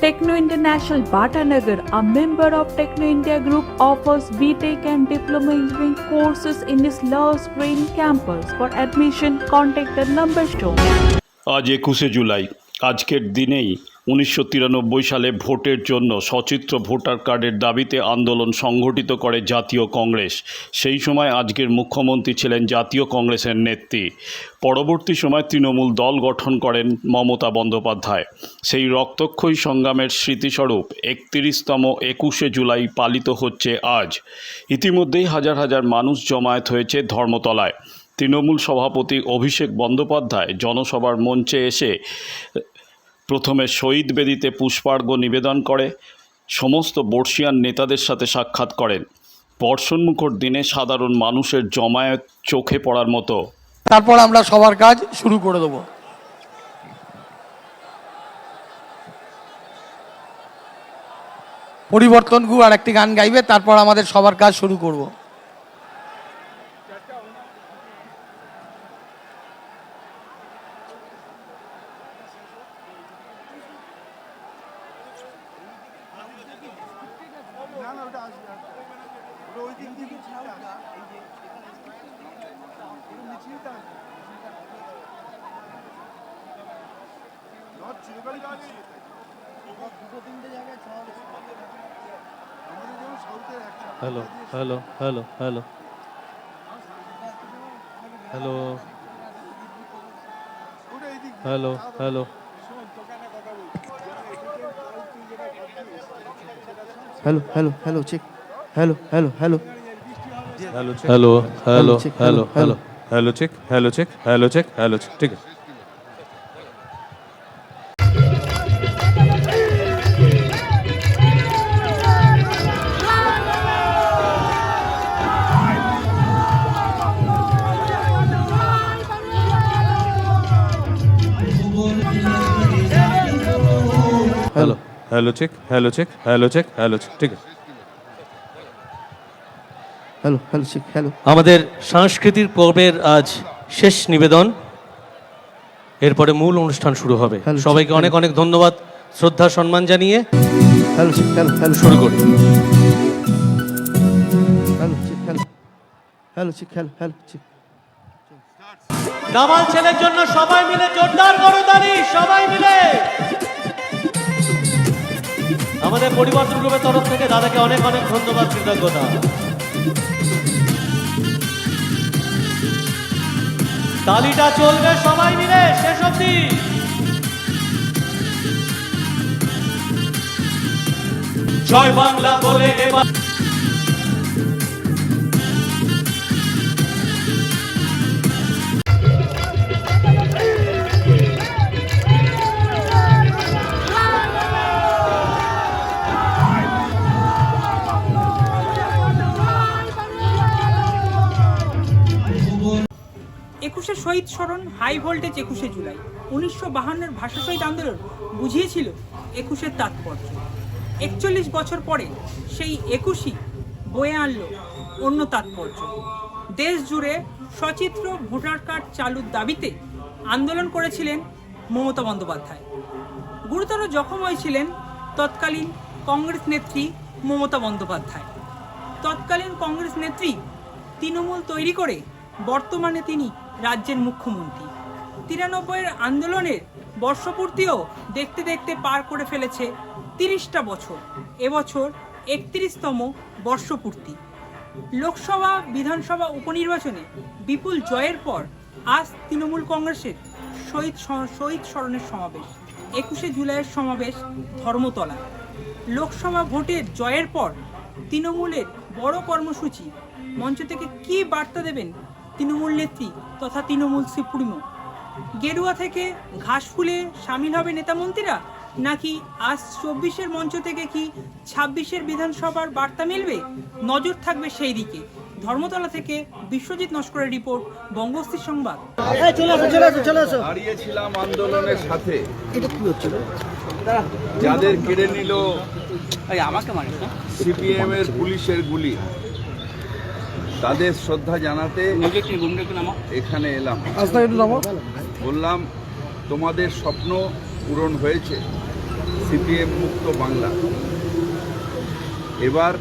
Techno International Bhatanagar, a member of Techno India Group, offers BTEC and Diploma Engineering courses in its Love Green campus. For admission, contact the number shown. আজ একুশে জুলাই আজকের দিনেই উনিশশো তিরানব্বই সালে ভোটের জন্য সচিত্র ভোটার কার্ডের দাবিতে আন্দোলন সংগঠিত করে জাতীয় কংগ্রেস। সেই সময় আজকের মুখ্যমন্ত্রী ছিলেন জাতীয় কংগ্রেসের নেত্রী। পরবর্তী সময় তৃণমূল দল গঠন করেন মমতা বন্দ্যোপাধ্যায়। সেই রক্তক্ষয়ী সংগ্রামের স্মৃতিস্বরূপ একত্রিশতম একুশে জুলাই পালিত হচ্ছে আজ। ইতিমধ্যেই হাজার হাজার মানুষ জমায়েত হয়েছে ধর্মতলায়। তৃণমূল সভাপতি অভিষেক বন্দ্যোপাধ্যায় জনসভার মঞ্চে এসে প্রথমে শহীদ বেদিতে পুষ্পার্ঘ্য নিবেদন করে, সমস্ত বর্ষিয়ান নেতাদের সাথে সাক্ষাৎ করেন। বর্ষণমুখর দিনে সাধারণ মানুষের জমায়েত চোখে পড়ার মতো। তারপর আমরা সবার কাজ শুরু করে দেবো। পরিবর্তন গু আর একটি গান গাইবে, তারপর আমাদের সবার কাজ শুরু করব। ওটা আসবে ওটা ওই দিক থেকে ছিলটা আসবে। দুটো তিনটে জায়গায় ছড় আমাদের hello hello hello hello. Hello. Hello hello. Hello hello hello check hello hello hello hello hello hello hello hello check hello check hello check hello check ঠিক আছে hello check hello check hello check hello check ঠিক আছে। Hello hello check hello. আমাদের সাংস্কৃতিক পর্বের আজ শেষ নিবেদন। এরপরে মূল অনুষ্ঠান শুরু হবে। সবাইকে. অনেক অনেক ধন্যবাদ শ্রদ্ধা সম্মান জানিয়ে হ্যালো চেক হ্যালো হ্যালো। শুরু করি। Hello check hello. Hello check hello hello check. দামাল ছেলের জন্য সবাই মিলে জোরদার করতালি আমাদের পরিবর্তন গ্রুপের তরফ থেকে দাদাকে অনেক অনেক ধন্যবাদ, কৃতজ্ঞতা। তালিটা চলবে, সবাই মিলে, শেষ অবধি। জয় বাংলা বলে এবার একুশে শহীদ স্মরণ হাই ভোল্টেজ একুশে জুলাই। উনিশশো বাহান্নের ভাষা শহীদ আন্দোলন বুঝিয়েছিল একুশের তাৎপর্য। একচল্লিশ বছর পরে সেই একুশই বয়ে আনলো অন্য তাৎপর্য। দেশ জুড়ে সচিত্র, ভোটার কার্ড চালুর দাবিতে আন্দোলন করেছিলেন মমতা বন্দ্যোপাধ্যায়। গুরুতর জখম হয়েছিলেন তৎকালীন কংগ্রেস নেত্রী মমতা বন্দ্যোপাধ্যায়। তৎকালীন কংগ্রেস নেত্রী তৃণমূল তৈরি করে বর্তমানে তিনি রাজ্যের মুখ্যমন্ত্রী। তিরানব্বইয়ের আন্দোলনের বর্ষপূর্তিও দেখতে দেখতে পার করে ফেলেছে তিরিশটা বছর। এবছর একত্রিশতম বর্ষপূর্তি। লোকসভা, বিধানসভা উপনির্বাচনে বিপুল জয়ের পর আজ তৃণমূল কংগ্রেসের শহীদ শহীদ স্মরণের সমাবেশ, একুশে জুলাইয়ের সমাবেশ ধর্মতলা। লোকসভা ভোটের জয়ের পর তৃণমূলের বড় কর্মসূচি মঞ্চ থেকে কি বার্তা দেবেন তৃণমূল নেত্রী তথা তৃণমূল সুপ্রিমো গেরুয়া থেকে ঘাস ফুলে সামিল হবে নেতামন্ত্রীরা নাকি আজ চব্বিশের মঞ্চ থেকে কি ছাব্বিশের বিধানসভার বার্তা মিলবে? নজর থাকবে সেই দিকে। ধর্মতলা থেকে বিশ্বজিৎ নস্করের রিপোর্ট বঙ্গস্থির সংবাদ। দাঁড়িয়েছিলাম আন্দোলনের সাথে। যাদের কেড়ে নিল আমাকে সিপিএম এর পুলিশের গুলি। তাদের শ্রদ্ধা জানাতে এখানে এলাম। বললাম তোমাদের স্বপ্ন পূরণ হয়েছে সিপিএম মুক্ত বাংলা। এবার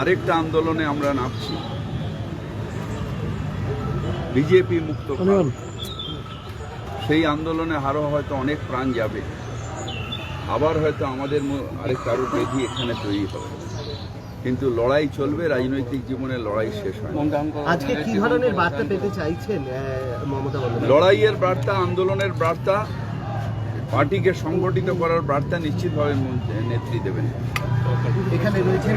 আরেকটা আন্দোলনে আমরা নামছি। বিজেপি মুক্ত সেই আন্দোলনে আরও হয়তো অনেক প্রাণ যাবে। আবার হয়তো আমাদের আরেক কারও বেধি এখানে তৈরি হবে। কিন্তু লড়াই চলবে রাজনৈতিক জীবনে লড়াই শেষ হয় আজকে কি ধরনের বার্তা পেতে চাইছেন মমতা লড়াইয়ের বার্তা আন্দোলনের বার্তা পার্টিকে সংগঠিত করার বার্তা নিশ্চিতভাবে নেত্রী দেবেন এখানে রয়েছেন